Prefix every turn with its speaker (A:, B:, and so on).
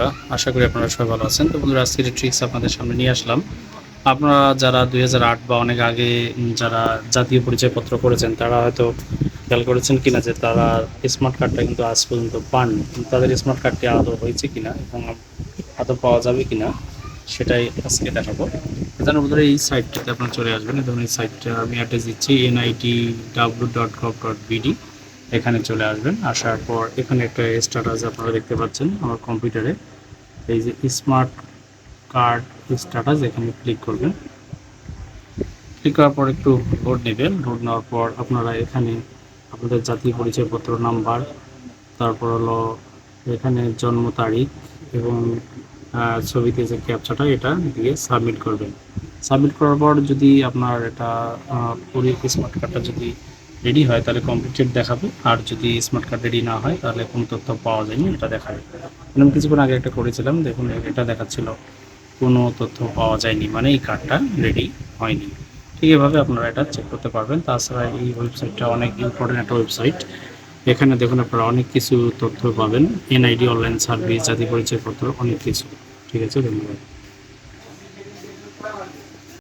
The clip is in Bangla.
A: বন্ধুরা, আশা করি আপনারা সবাই ভালো আছেন। তো বন্ধুরা, আজকের ট্রিক্স আপনাদের সামনে নিয়ে আসলাম। আপনারা যারা দুই হাজার আট বা অনেক আগে যারা জাতীয় পরিচয়পত্র করেছেন, তারা হয়তো খেয়াল করেছেন কিনা যে তারা স্মার্ট কার্ডটা কিন্তু আজ পর্যন্ত পাননি। তাদের স্মার্ট কার্ডটি আদৌ হয়েছে কিনা এবং আদৌ পাওয়া যাবে কিনা, সেটাই আজকে দেখাবো। এখানে বন্ধুরা, এই সাইটটাতে আপনারা চলে আসবেন ধরুন এই সাইটটা আমি অ্যাড্রেস দিচ্ছি NIT W dot gov dot BD এখানে চলে আসবেন আসার পর এখানে একটা স্ট্যাটাস আপনারা দেখতে পাচ্ছেন আমার কম্পিউটারে এই যে স্মার্ট কার্ড স্ট্যাটাস এখানে ক্লিক করবেন। ক্লিক করার পর একটু লোড নেবেন। লোড নেওয়ার পর আপনারা এখানে আপনাদের জাতীয় পরিচয়পত্র নাম্বার তারপর হলো এখানে জন্ম তারিখ এবং ছবিতে যে ক্যাপচাটা এটা দিয়ে সাবমিট করবেন। সাবমিট করার পর যদি আপনার এটা আহ, পুরো স্মার্ট কার্ডটা যদি রেডি হয়, তাহলে কমপ্লিটেড দেখাবে। আর যদি স্মার্ট কার্ড রেডি না হয়, তাহলে কোনো তথ্য পাওয়া যায়নি এটা দেখাবে। আমি কিছুক্ষণ আগে একটা করেছিলাম, দেখুন, এটা দেখাচ্ছিল। কোনো তথ্য পাওয়া যায়নি মানে এই কার্ডটা রেডি হয়নি। ঠিক এভাবে আপনারা এটা চেক করতে পারবেন। তাছাড়া এই ওয়েবসাইটটা অনেক ইম্পর্টেন্ট একটা ওয়েবসাইট এখানে দেখুন, আপনারা অনেক কিছু তথ্য পাবেন। এনআইডি অনলাইন সার্ভিস জাতীয় পরিচয়পত্র, অনেক কিছু। ঠিক আছে, ধন্যবাদ।